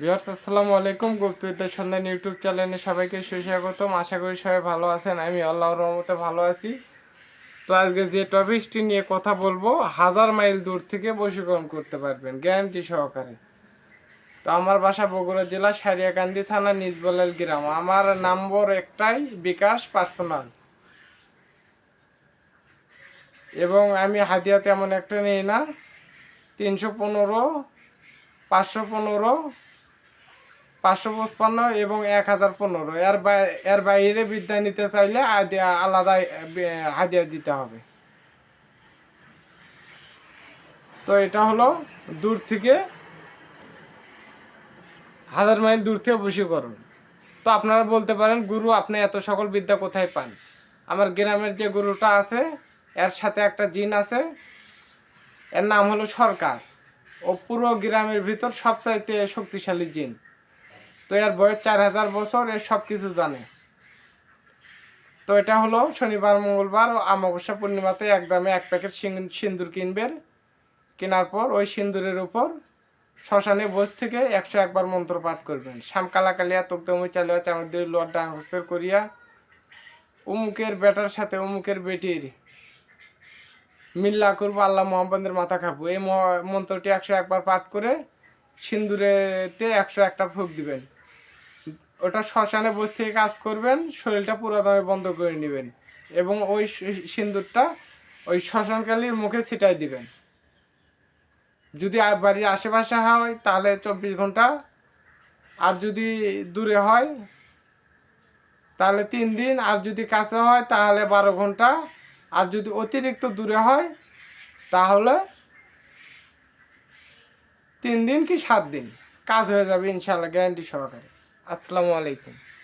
বিহার আসসালামু আলাইকুম। গুপ্তবিদ্যা সন্ধান ইউটিউব চ্যানেলে সবাইকে সুস্বাগতম। আশা করি সবাই ভালো আছেন। আমি আল্লাহর রহমতে ভালো আছি। তো আজকে যে টপিকসটি নিয়ে কথা বলব, হাজার মাইল দূর থেকে বশীকরণ করতে পারবেন, গ্যারান্টি সহকারে। তো আমার বাসা বগুড়া জেলা, সারিয়াকান্দি থানা নিজবলাল গ্রাম। আমার নম্বর একটাই, বিকাশ পার্সোনাল। এবং আমি হাদিয়া তেমন একটা নিই না। তিনশো পনেরো, পাঁচশো পনেরো পাঁচশো পঁচপান্ন এবং এক হাজার পনেরো। এর এর বাইরে বিদ্যা নিতে চাইলে আলাদা হাদিয়া দিতে হবে। তো এটা হলো দূর থেকে, হাজার মাইল দূর থেকে বশীকরণ তো আপনারা বলতে পারেন, গুরু, আপনি এত সকল বিদ্যা কোথায় পান? আমার গ্রামের যে গুরুটা আছে, এর সাথে একটা জিন আছে, এর নাম হলো সরকার। ও পুরো গ্রামের ভিতর সবচাইতে শক্তিশালী জিন। তো এর বয়স চার হাজার বছর, এ সব কিছু জানে। তো এটা হলো শনিবার, মঙ্গলবার ও অমাবস্যা পূর্ণিমাতে একদমে এক প্যাকেট সিন্দুর কিনবেন। কেনার পর ওই সিন্দুরের উপর শ্মশানে বস থেকে একশো একবার মন্ত্র পাঠ করবেন। শ্যামকালা কালিয়া তক্তমুই চালিয়া চামুদ্দির লোয়ার ডাং হস্তের করিয়া উমুকের বেটার সাথে উমুকের বেটির মিল্লা করব, আল্লাহ মোহাম্মদের মাথা খাব। এই মন্ত্রটি একশো একবার পাঠ করে সিন্দুরেতে একশো একটা ফুক দিবেন। ওটা শ্মশানে বসে থেকে কাজ করবেন, শরীরটা পুরো দমে বন্ধ করে নেবেন এবং ওই সিন্দুরটা ওই শ্মশানকালীর মুখে ছিটাই দিবেন। যদি বাড়ির আশেপাশে হয়, তাহলে চব্বিশ ঘণ্টা, আর যদি দূরে হয়, তাহলে তিন দিন, আর যদি কাছে হয়, তাহলে বারো ঘণ্টা, আর যদি অতিরিক্ত দূরে হয়, তাহলে তিন দিন কি সাত দিন। কাজ হয়ে যাবে ইনশাল্লাহ গ্যারান্টি সহকারে। আসসালামু আলাইকুম।